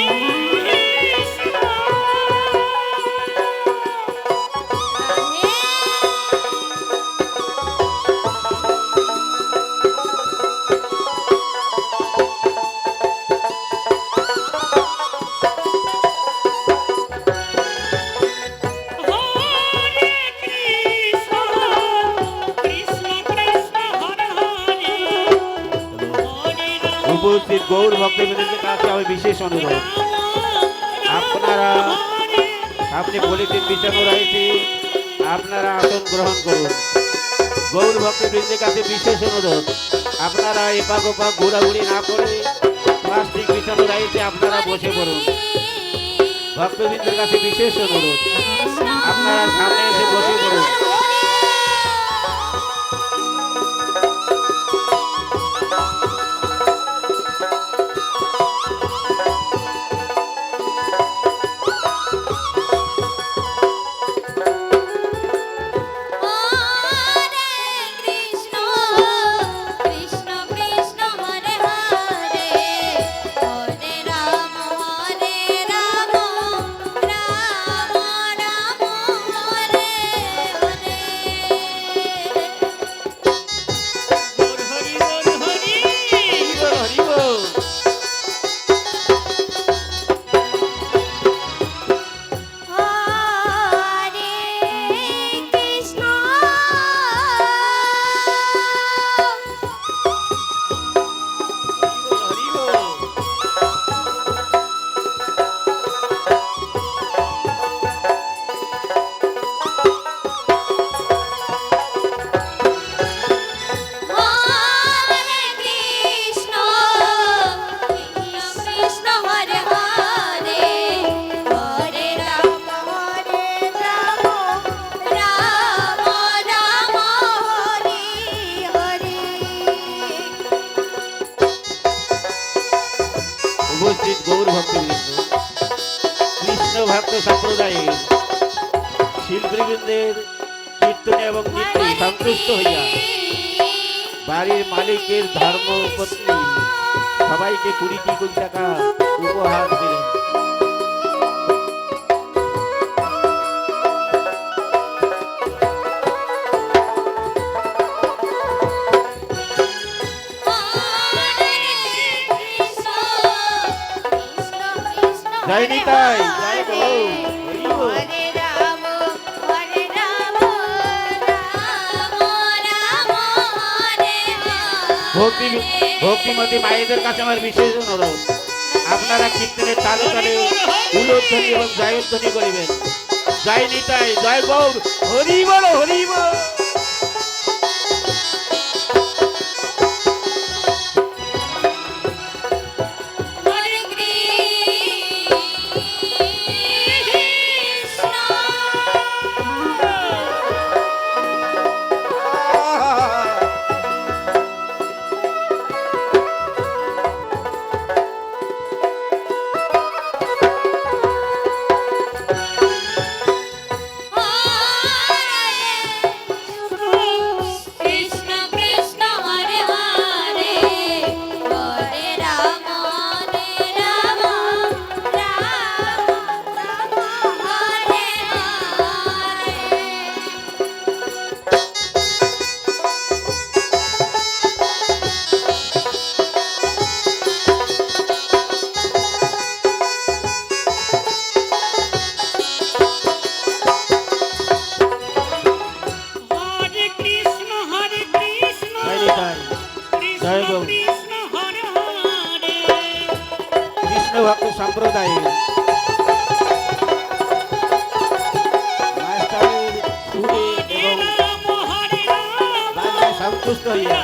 হরে উপস্থিত গৌর ভক্তবৃন্দের কাছে আমি বিশেষ অনুরোধ। আপনারা, আপনি বলেছেন বিছানো রয়েছে, আপনারা আসন গ্রহণ করুন। গৌর ভক্তবৃন্দের কাছে বিশেষ অনুরোধ। আপনারা এপাক ওপাক ঘোরাঘুরি না করে প্লাস্টিক বিছানো রয়েছে, আপনারা বসে পড়ুন। ভক্তবৃন্দের কাছে বিশেষ অনুরোধ। আপনারা সামনে এসে বসে পড়ুন। উপস্থিত গৌর ভক্তবৃন্দ কৃষ্ণ ভক্ত সম্প্রদায়ের শিল্পীবৃন্দের কীর্তনে এবং নৃত্যে সন্তুষ্ট হইয়া বাড়ির মালিকের ধর্ম পত্নী সবাইকে কুড়িটি কোটি টাকা উপহার দিলেন। জয় নিতাই জয় হরি ভক্তি ভক্তিমতী মায়েদের কাছে আমার বিশেষ অনুরোধ। আপনারা কীর্তনের তালে তালে উলোধ্বনি এবং জয়োধ্বনি করিবেন। জয় নিতাই জয় গৌর। হরি বল হরি বল। জয় গৌর। বিষ্ণু ভক্ত সম্প্রদায় সন্তুষ্ট হইয়া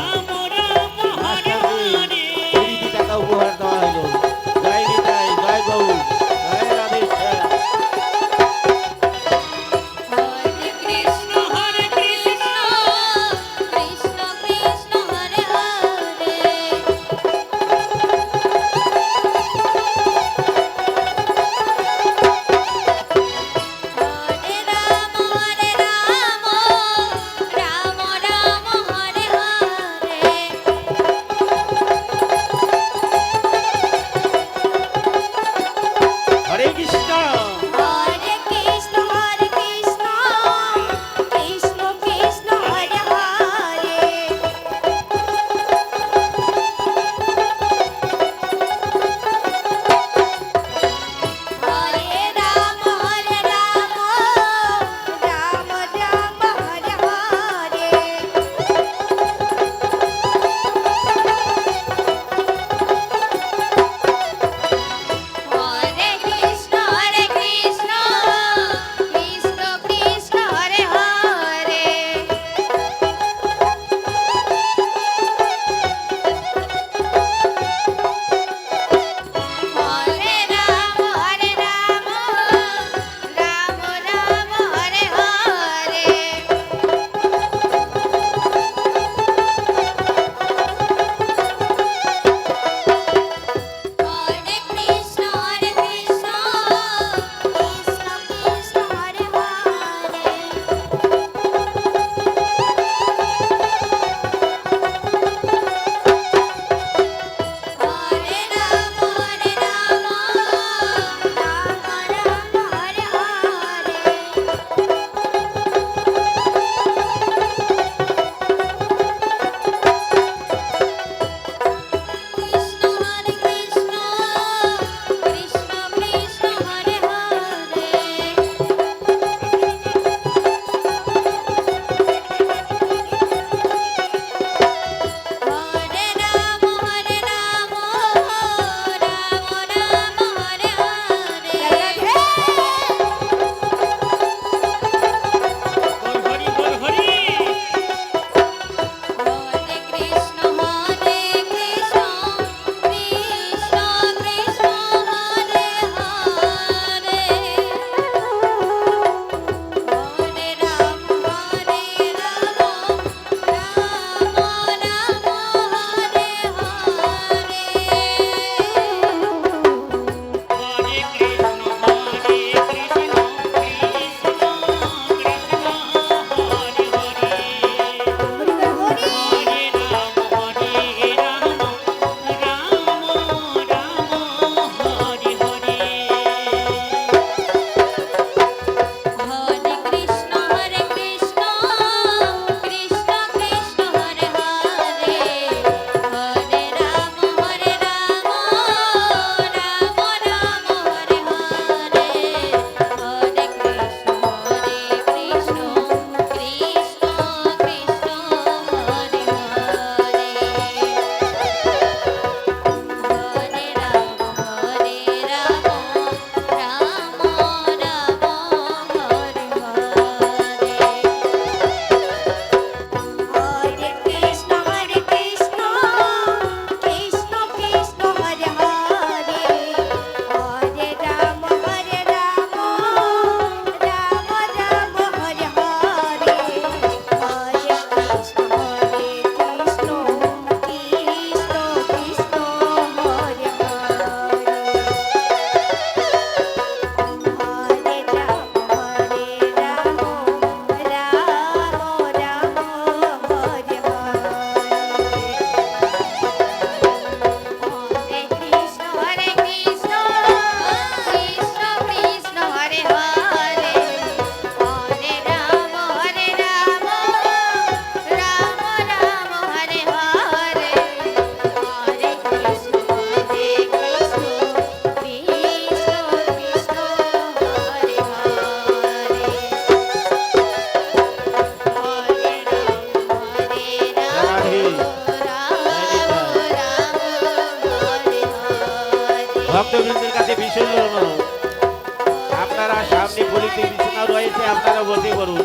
রয়েছে বলুন।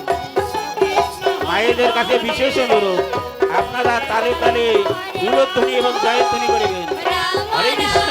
মায়েদের কাছে বিশেষ অনুরোধ, আপনারা তালে তালে দূরধ্বনি এবং জয়ধ্বনি করিবেন হরে কৃষ্ণ।